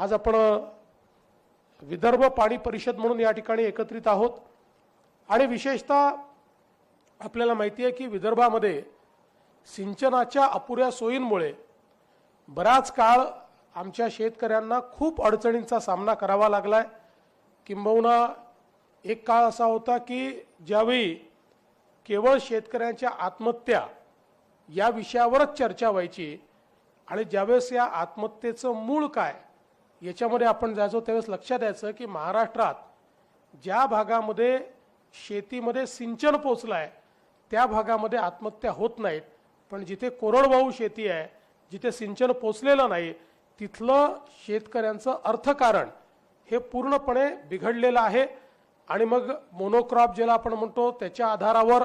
आज आपण विदर्भ पाणी परिषद म्हणून या ठिकाणी एकत्रित आहोत. आणि विशेषतः आपल्याला माहिती आहे की विदर्भामध्ये सिंचनाच्या अपुऱ्या सोयींमुळे बराच काळ आमच्या शेतकऱ्यांना खूप अडचणींचा सामना करावा लागलाय. किंबहुना एक काळ असा होता की ज्यावेळी केवळ शेतकऱ्यांच्या आत्महत्या या विषयावरच चर्चा व्हायची आणि ज्यावेळेस या आत्महत्येचं मूळ काय याच्यामध्ये आपण जायचो त्यावेळेस लक्षात द्यायचं की महाराष्ट्रात ज्या भागामध्ये शेतीमध्ये सिंचन पोचलं आहे त्या भागामध्ये आत्महत्या होत नाहीत. पण जिथे कोरडवाहू शेती आहे जिथे सिंचन पोचलेलं नाही तिथलं शेतकऱ्यांचं अर्थकारण हे पूर्णपणे बिघडलेलं आहे. आणि मग मोनोक्रॉप ज्याला आपण म्हणतो त्याच्या आधारावर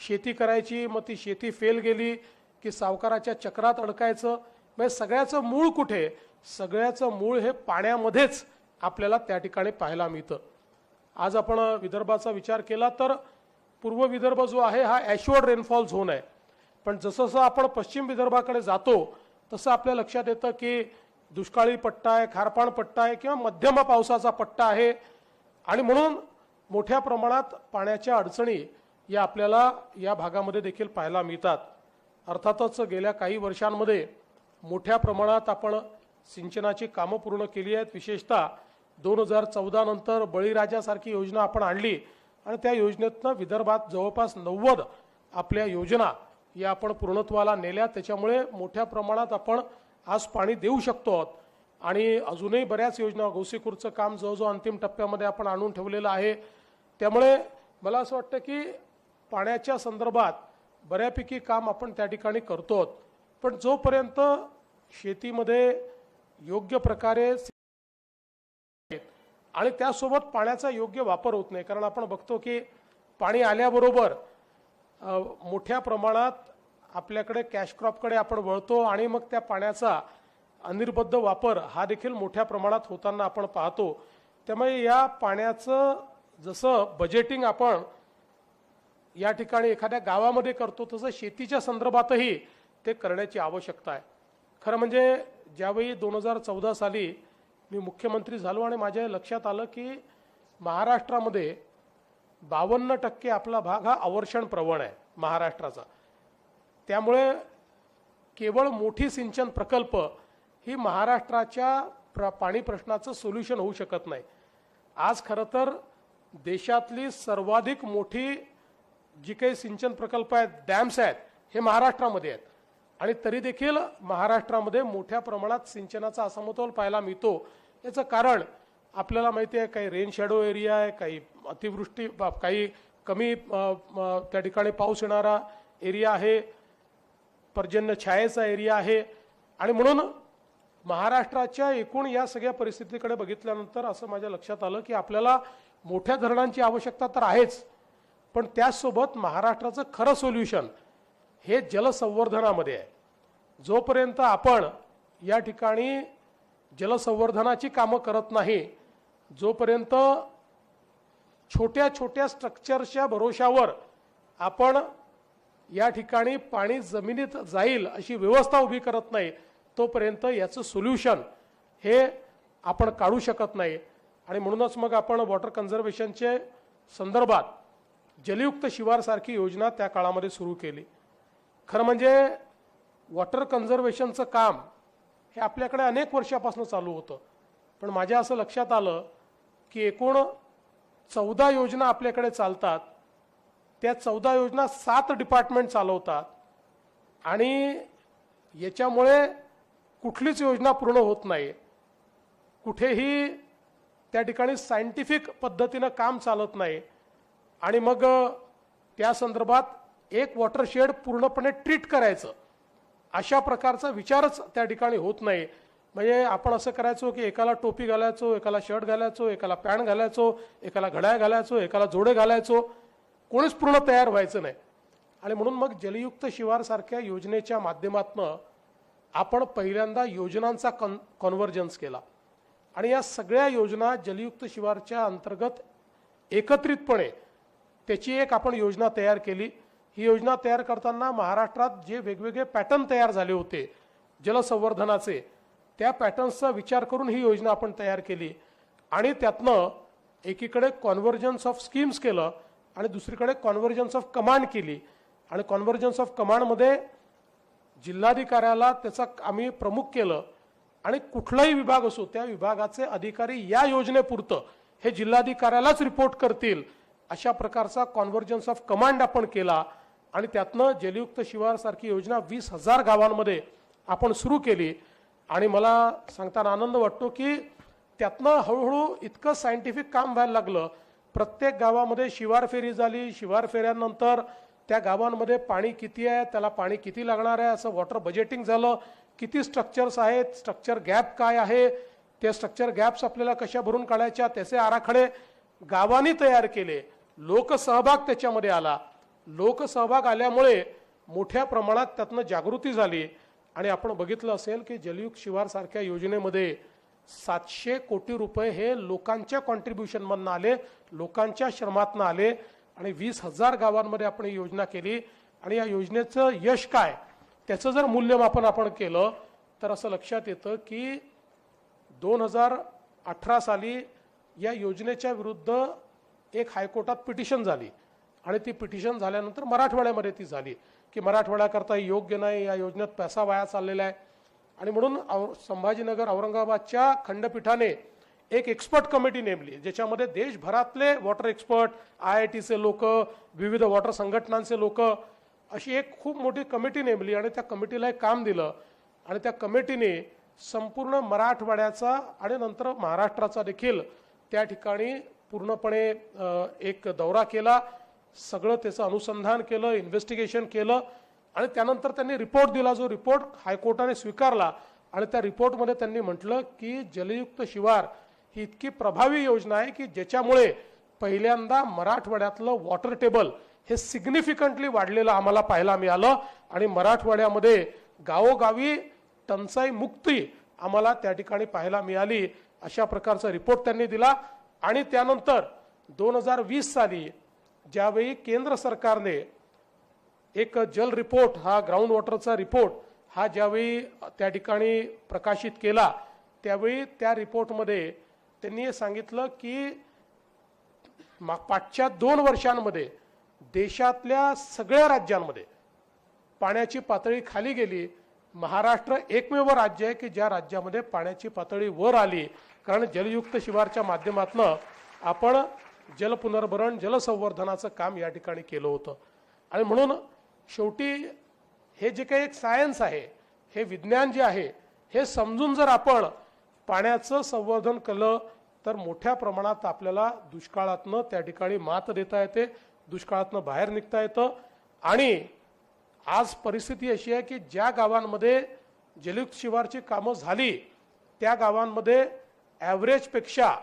शेती करायची मग ती शेती फेल गेली की सावकाराच्या चक्रात अडकायचं. म्हणजे सगळ्याचं मूळ कुठे? सगळ्याचं मूळ हे पाण्यामध्येच आपल्याला त्या ठिकाणी पाहायला मिळतं. आज आपण विदर्भाचा विचार केला तर पूर्व विदर्भ जो आहे हा ॲश्युअर्ड रेनफॉल झोन आहे. पण जसं आपण पश्चिम विदर्भाकडे जातो तसं आपल्या लक्षात येतं की दुष्काळी पट्टा आहे खारपाण पट्टा आहे किंवा मध्यम पावसाचा पट्टा आहे आणि म्हणून मोठ्या प्रमाणात पाण्याच्या अडचणी या आपल्याला या भागामध्ये देखील पाहायला मिळतात. अर्थातच गेल्या काही वर्षांमध्ये मोठ्या प्रमाणात आपण सिंचनाची कामं पूर्ण केली आहेत. विशेषतः दोन हजार चौदा नंतर बळीराजासारखी योजना आपण आणली. आणि त्या योजनेतनं विदर्भात जवळपास नव्वद आपल्या योजना या आपण पूर्णत्वाला नेल्या. त्याच्यामुळे मोठ्या प्रमाणात आपण आज पाणी देऊ शकतो आहोत. आणि अजूनही बऱ्याच योजना गोसीखुरचं काम जवळजवळ अंतिम टप्प्यामध्ये आपण आणून ठेवलेलं आहे. त्यामुळे मला असं वाटतं की पाण्याच्या संदर्भात बऱ्यापैकी काम आपण त्या ठिकाणी करतो आहोत. पण जोपर्यंत शेतीमध्ये योग्य प्रकारे आणि त्यासोबत पाण्याचा योग्य वापर होत नाही. कारण आपण बघतो की पाणी आल्याबरोबर मोठ्या प्रमाणात आपल्याकडे कॅश क्रॉपकडे आपण वळतो आणि मग त्या पाण्याचा अनिर्बद्ध वापर हा देखील मोठ्या प्रमाणात होताना आपण पाहतो. त्यामुळे या पाण्याचं जसं बजेटिंग आपण या ठिकाणी एखाद्या गावामध्ये करतो तसं शेतीच्या संदर्भातही ते करण्याची आवश्यकता आहे. खरं म्हणजे ज्यावेळी दोन हजार चौदा साली मी मुख्यमंत्री झालो आणि माझ्या लक्षात आलं की महाराष्ट्रामध्ये बावन्न टक्के आपला भाग हा अवर्षण प्रवण आहे महाराष्ट्राचा. त्यामुळे केवळ मोठी सिंचन प्रकल्प ही महाराष्ट्राच्या प्र पाणी प्रश्नाचं सोल्युशन होऊ शकत नाही. आज खरं तर देशातली सर्वाधिक मोठी जी काही सिंचन प्रकल्प आहेत डॅम्स आहेत हे महाराष्ट्रामध्ये आहेत. आणि तरी देखील महाराष्ट्रामध्ये मोठ्या प्रमाणात सिंचनाचा असमतोल पाहायला मिळतो. याचं कारण आपल्याला माहिती आहे काही रेन शॅडो एरिया आहे काही अतिवृष्टी काही कमी त्या ठिकाणी पाऊस येणारा एरिया आहे पर्जन्य छायेचा एरिया आहे. आणि म्हणून महाराष्ट्राच्या एकूण या सगळ्या परिस्थितीकडे बघितल्यानंतर असं माझ्या लक्षात आलं की आपल्याला मोठ्या धरणांची आवश्यकता तर आहेच पण त्याचसोबत महाराष्ट्राचं खरं सोल्युशन हे जलसंवर्धनामध्ये आहे. जोपर्यंत आपण या ठिकाणी जलसंवर्धनाची कामं करत नाही जोपर्यंत छोट्या छोट्या स्ट्रक्चरच्या भरोशावर आपण या ठिकाणी पाणी जमिनीत जाईल अशी व्यवस्था उभी करत नाही तोपर्यंत याचं सोल्युशन हे आपण काढू शकत नाही. आणि म्हणूनच मग आपण वॉटर कन्झर्वेशनचे संदर्भात जलयुक्त शिवारसारखी योजना त्या काळामध्ये सुरू केली. खरं म्हणजे वॉटर कन्झर्वेशनचं काम हे आपल्याकडे अनेक वर्षापासून चालू होतं. पण माझ्या असं लक्षात आलं की एकूण चौदा योजना आपल्याकडे चालतात. त्या चौदा योजना सात डिपार्टमेंट चालवतात. आणि याच्यामुळे कुठलीच योजना पूर्ण होत नाही. कुठेही त्या ठिकाणी सायंटिफिक पद्धतीनं काम चालत नाही. आणि मग त्या संदर्भात एक वॉटरशेड पूर्णपणे ट्रीट करायचं. अशा प्रकारचा विचारच त्या ठिकाणी होत नाही. म्हणजे आपण असं करायचो की एकाला टोपी घालायचो एकाला शर्ट घालायचो एकाला पॅन्ट घालायचो एकाला घड्याळ घालायचो एकाला जोडे घालायचो. कोणीच पूर्ण तयार व्हायचं नाही. आणि म्हणून मग जलयुक्त शिवारसारख्या योजनेच्या माध्यमातनं आपण पहिल्यांदा योजनांचा कन कॉन्व्हर्जन्स केला. आणि या सगळ्या योजना जलयुक्त शिवारच्या अंतर्गत एकत्रितपणे त्याची एक आपण योजना तयार केली. ही योजना तयार करताना महाराष्ट्रात जे वेगवेगळे पॅटर्न तयार झाले होते जलसंवर्धनाचे त्या पॅटर्न्सचा विचार करून ही योजना आपण तयार केली. आणि त्यातनं एकीकडे कॉन्व्हर्जन्स ऑफ स्कीम्स केलं आणि दुसरीकडे कॉन्व्हर्जन्स ऑफ कमांड केली. आणि कॉन्व्हर्जन्स ऑफ कमांडमध्ये जिल्हाधिकाऱ्याला त्याचा आम्ही प्रमुख केलं. आणि कुठलाही विभाग असो त्या विभागाचे अधिकारी या योजनेपुरतं हे जिल्हाधिकाऱ्यालाच रिपोर्ट करतील अशा प्रकारचा कॉन्व्हर्जन्स ऑफ कमांड आपण केला. आणि त्यातनं जलयुक्त शिवारसारखी योजना वीस हजार गावांमध्ये आपण सुरू केली. आणि मला सांगताना आनंद वाटतो की त्यातनं हळूहळू इतकं सायंटिफिक काम व्हायला लागलं. प्रत्येक गावामध्ये शिवार फेरी झाली. शिवार फेऱ्यानंतर त्या गावांमध्ये पाणी किती आहे त्याला पाणी किती लागणार आहे असं वॉटर बजेटिंग झालं. किती स्ट्रक्चर्स आहेत स्ट्रक्चर गॅप काय आहे ते स्ट्रक्चर गॅप्स आपल्याला कशा भरून काढायच्या त्याचे आराखडे गावांनी तयार केले. लोकसहभाग त्याच्यामध्ये आला. लोकसहभाग आल्यामुळे मोठ्या प्रमाणात त्यातनं जागृती झाली. आणि आपण बघितलं असेल की जलयुग शिवार सारख्या योजनेमध्ये सातशे कोटी रुपये हे लोकांच्या कॉन्ट्रीब्युशनमधनं आले लोकांच्या श्रमातनं आले आणि वीस हजार गावांमध्ये आपण ही योजना केली. आणि या योजनेचं यश काय त्याचं जर मूल्यमापन आपण केलं तर असं लक्षात येतं की दोन हजार अठरा साली या योजनेच्या विरुद्ध एक हायकोर्टात पिटिशन झाली. आणि ती पिटिशन झाल्यानंतर मराठवाड्यामध्ये ती झाली की मराठवाड्याकरता योग्य नाही या योजनेत पैसा वाया चाललेला आहे. आणि म्हणून औ- संभाजीनगर औरंगाबादच्या खंडपीठाने एक एक्सपर्ट कमिटी नेमली ज्याच्यामध्ये देशभरातले वॉटर एक्सपर्ट आय आय टीचे लोक विविध वॉटर संघटनांचे लोक अशी एक खूप मोठी कमिटी नेमली आणि त्या कमिटीला एक काम दिलं. आणि त्या कमिटीने संपूर्ण मराठवाड्याचा आणि नंतर महाराष्ट्राचा देखील त्या ठिकाणी पूर्णपणे एक दौरा केला. सगळं त्याचं अनुसंधान केलं इन्व्हेस्टिगेशन केलं आणि त्यानंतर त्यांनी रिपोर्ट दिला. जो रिपोर्ट हायकोर्टाने स्वीकारला आणि त्या रिपोर्टमध्ये त्यांनी म्हटलं की जलयुक्त शिवार ही इतकी प्रभावी योजना आहे की ज्याच्यामुळे पहिल्यांदा मराठवाड्यातलं वॉटर टेबल हे सिग्निफिकंटली वाढलेलं आम्हाला पाहायला मिळालं आणि मराठवाड्यामध्ये गावोगावी टंचाई मुक्ती आम्हाला त्या ठिकाणी पाहायला मिळाली अशा प्रकारचा रिपोर्ट त्यांनी दिला. आणि त्यानंतर दोन हजार वीस साली ज्यावेळी केंद्र सरकारने एक जल रिपोर्ट हा ग्राउंड वॉटरचा रिपोर्ट हा ज्यावेळी त्या ठिकाणी प्रकाशित केला त्यावेळी त्या रिपोर्टमध्ये त्यांनी सांगितलं की मा- पाठच्या दोन वर्षांमध्ये देशातल्या सगळ्या राज्यांमध्ये पाण्याची पातळी खाली गेली. महाराष्ट्र एकमेव राज्य आहे की ज्या राज्यामध्ये पाण्याची पातळी वर आली. कारण जलयुक्त शिवारच्या माध्यमातून आपण जल पुनर्भरण जलसंवर्धनाचं काम या ठिकाणी केलं होतं. आणि म्हणून शेवटी हे जे काही एक सायन्स आहे हे विज्ञान जे आहे हे समजून जर आपण पाण्याचं संवर्धन केलं तर मोठ्या प्रमाणात आपल्याला दुष्काळातनं त्या ठिकाणी मात देता येते दुष्काळातनं बाहेर निघता येतं. आणि आज परिस्थिती अशी आहे की ज्या गावांमध्ये जलयुक्त शिवारची कामं झाली त्या गावांमध्ये ॲव्हरेजपेक्षा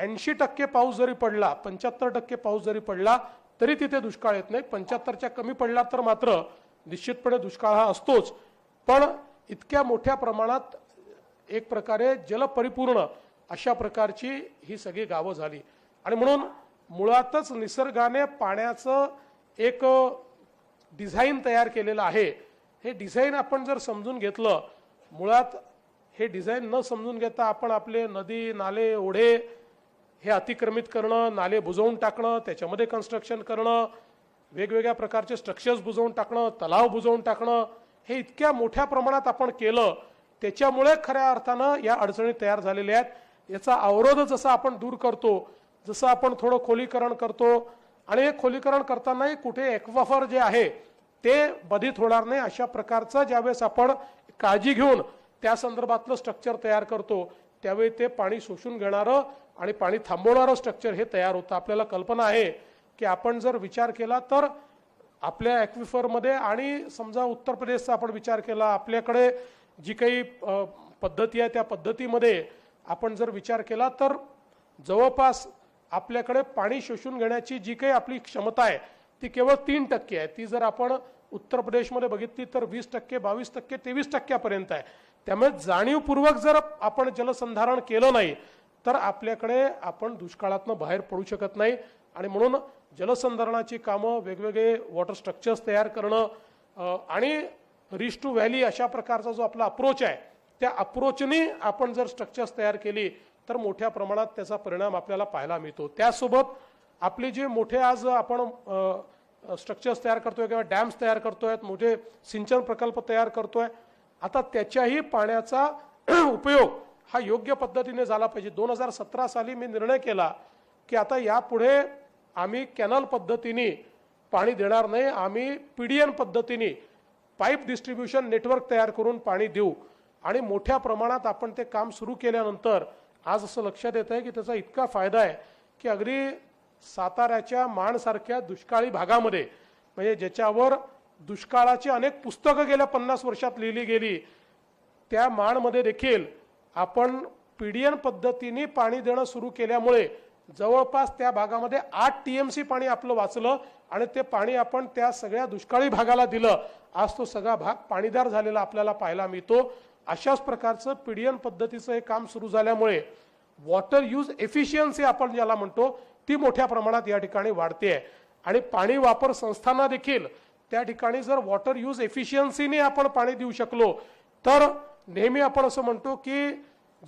ऐंशी टक्के पाऊस जरी पडला पंच्याहत्तर टक्के पाऊस जरी पडला तरी तिथे दुष्काळ येत नाही. पंच्याहत्तरच्या कमी पडला तर मात्र निश्चितपणे दुष्काळ हा असतोच. पण इतक्या मोठ्या प्रमाणात एक प्रकारे जलपरिपूर्ण अशा प्रकारची ही सगळी गावं झाली. आणि म्हणून मुळातच निसर्गाने पाण्याचं एक डिझाईन तयार केलेलं आहे. हे डिझाईन आपण जर समजून घेतलं मुळात हे डिझाईन न समजून घेता आपण आपले नदी नाले ओढे हे अतिक्रमित करणं नाले बुजवून टाकणं त्याच्यामध्ये कन्स्ट्रक्शन करणं वेगवेगळ्या प्रकारचे स्ट्रक्चर्स बुजवून टाकणं तलाव बुजवून टाकणं हे इतक्या मोठ्या प्रमाणात आपण केलं त्याच्यामुळे खऱ्या अर्थानं या अडचणी तयार झालेल्या आहेत. याचा अवरोध जसा आपण दूर करतो जसं आपण थोडं खोलीकरण करतो आणि हे खोलीकरण करतानाही कुठे एक्वाफर जे आहे ते बधित होणार नाही. अशा प्रकारचं ज्यावेळेस आपण काळजी घेऊन त्या संदर्भातलं स्ट्रक्चर तयार करतो त्यावेळी ते पाणी शोषून घेणारं आणि पाणी थांबवणारं स्ट्रक्चर हे तयार होतं. आपल्याला कल्पना आहे की आपण जर विचार केला तर आपल्या ॲक्विफरमध्ये आणि समजा उत्तर प्रदेशचा आपण विचार केला आपल्याकडे जी काही पद्धती आहे त्या पद्धतीमध्ये आपण जर विचार केला तर जवळपास आपल्याकडे पाणी शोषून घेण्याची जी काही आपली क्षमता आहे ती केवळ तीन टक्के आहे. ती जर आपण उत्तर प्रदेशमध्ये बघितली तर वीस टक्के बावीस टक्के तेवीस टक्क्यापर्यंत आहे. त्यामुळे जाणीवपूर्वक जर आपण जलसंधारण केलं नाही तर आपल्याकडे आपण दुष्काळातनं बाहेर पडू शकत नाही. आणि म्हणून जलसंधारणाची कामं वेगवेगळे वॉटर स्ट्रक्चर्स तयार करणं आणि रिच टू व्हॅली अशा प्रकारचा जो आपला अप्रोच आहे त्या अप्रोचने आपण जर स्ट्रक्चर्स तयार केली तर मोठ्या प्रमाणात त्याचा परिणाम आपल्याला पाहायला मिळतो. त्यासोबत आपले जे मोठे आज आपण स्ट्रक्चर्स तयार करतोय किंवा डॅम्स तयार करतोय मोठे सिंचन प्रकल्प तयार करतोय आता त्याच्याही पाण्याचा उपयोग हा योग्य पद्धतीने झाला पाहिजे. दोन हजार सतरा साली मी निर्णय केला की आता यापुढे आम्ही कॅनल पद्धतीने पाणी देणार नाही. आम्ही पी डी एन पद्धतीने पाईप डिस्ट्रीब्युशन नेटवर्क तयार करून पाणी देऊ. आणि मोठ्या प्रमाणात आपण ते काम सुरू केल्यानंतर आज असं लक्षात येत आहे की त्याचा इतका फायदा आहे की अगदी साताऱ्याच्या माणसारख्या दुष्काळी भागामध्ये म्हणजे ज्याच्यावर दुष्काळाची अनेक पुस्तकं गेल्या पन्नास वर्षात लिहिली गेली त्या माणमध्ये देखील आपण पीडीएन पद्धतीने पाणी देणं सुरू केल्यामुळे जवळपास त्या भागामध्ये आठ टीएमसी पाणी आपलं वाचलं आणि ते पाणी आपण त्या सगळ्या दुष्काळी भागाला दिलं. आज तो सगळा भाग पाणीदार झालेला आपल्याला पाहायला मिळतो. अशाच प्रकारचं पीडीएन पद्धतीचं हे काम सुरू झाल्यामुळे वॉटर यूज एफिशियन्सी आपण ज्याला म्हणतो ती मोठ्या प्रमाणात या ठिकाणी वाढते आहे. आणि पाणी वापर संस्थांना देखील त्या ठिकाणी जर वॉटर यूज एफिशियन्सीने आपण पाणी देऊ शकलो तर नेहमी आपण असं म्हणतो की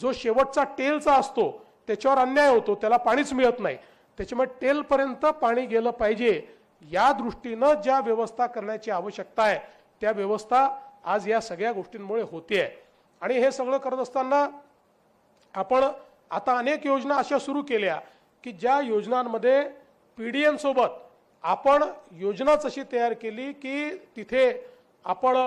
जो शेवटचा टेलचा असतो त्याच्यावर अन्याय होतो त्याला पाणीच मिळत नाही. त्याच्यामुळे टेलपर्यंत पाणी गेलं पाहिजे या दृष्टीनं ज्या व्यवस्था करण्याची आवश्यकता आहे त्या व्यवस्था आज या सगळ्या गोष्टींमुळे होते आहे. आणि हे सगळं करत असताना आपण आता अनेक योजना अशा सुरू केल्या की ज्या योजनांमध्ये पी डी एमसोबत आपण योजनाच अशी तयार केली की तिथे आपण